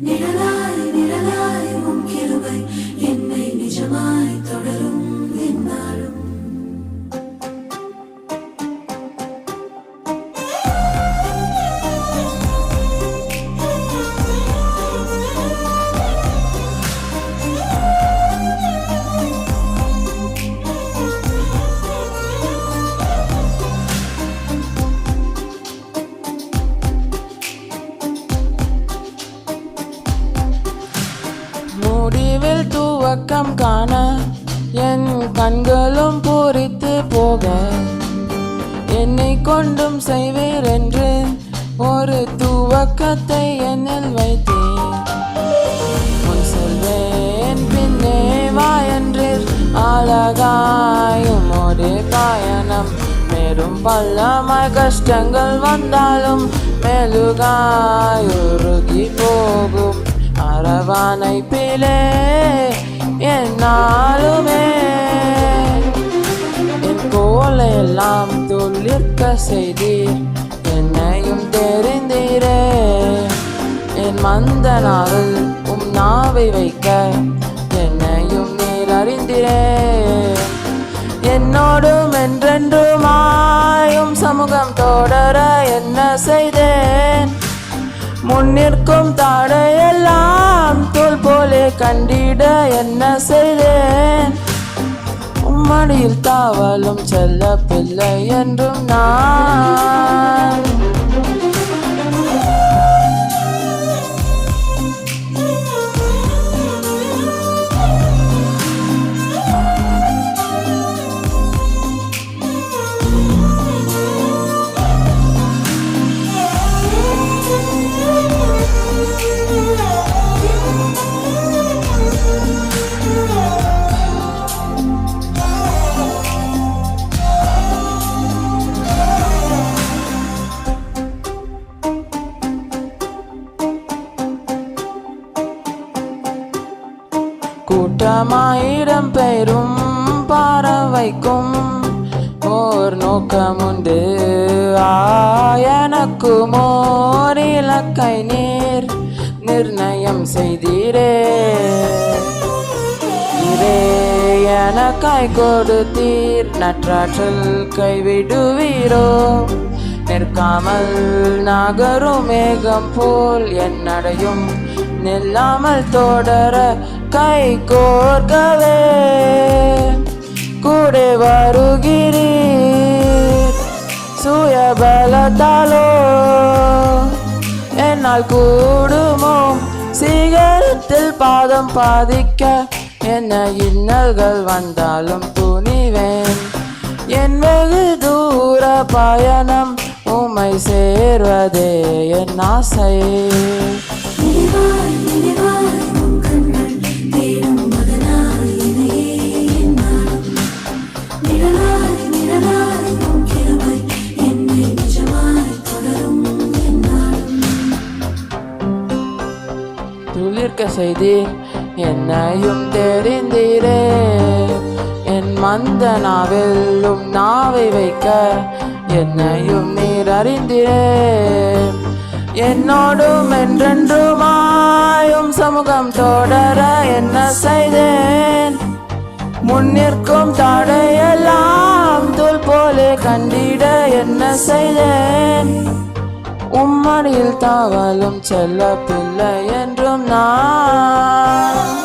Nigga. முடிவில் துவக்கம் காண என் கண்களும் பூரித்து போக. என்னை கொண்டும் செய்வீர் என்று ஒரு துவக்கத்தை என்னில் வைத்தேன். முன் செல்வேன் பின்னே வா என்றீர் அழகாயும் ஒரே பயணம். மேலும் பள்ளமாய் கஷ்டங்கள் வந்தாலும் மெழுகாயுருகி போகும். அரவானை பிலே என்னாலுமே. என் கோலையெல்லாம் துளிர்க்க செய்தீர் என்னையும் தெரிந்தீரே. என் மந்த நாவில் உம் நாவை வைக்க என்னையும் நீர் அறிந்திரே. என்னோடும் என்றென்றுமாயும் சமூகம் தொடர என்ன செய்தேன்? முன்னிற்கும் தடையெல்லாம் தோல் போலே கண்டிட என்ன செய்தேன்? உம்மடியில் தாவலும் செல்ல பிள்ளை என்றும் நான். கூட்டமாயிடம் பெயரும் பறவைக்கும் ஓர் நோக்கமுண்டு. ஆயனக்கும் ஓர் இலக்கை நீர் நிர்ணயம் செய்தீரே. இரே எனக்காய் கொடுத்தீர் நற்றாற்றல் கைவிடுவீரோ நிற்காமல் நாகரும் மேகம் போல் என்னடையும் நில்லாமல் தொடர கை கோர்க்கவே கூட வருகிறீர். சுய பலத்தாலோ என்னால் கூடுமோ? சீக்கிரத்தில் பாதம் பாதிக்க என்ன இன்னல்கள் வந்தாலும் துணிவேன். என் வெகு தூர பயணம் உம்மை சேர்வதே என் ஆசை. துளிர்க்க செய்தீர் என்னையும் தெரிந்தீரே. என் மந்த நாவெல்லும் நாவை வைக்க. என்னையும் நீர் அறிந்தீரே. என்னோடும் என்றென்றுமாயும் சமூகம் தொடர என்ன செய்தேன்? முன்னிற்கும் தடையெல்லாம் தூள் போலே கண்டிட என்ன செய்தேன்? உம்மடியில் தாவலும் செல்ல பிள்ளை என்றும் நான்.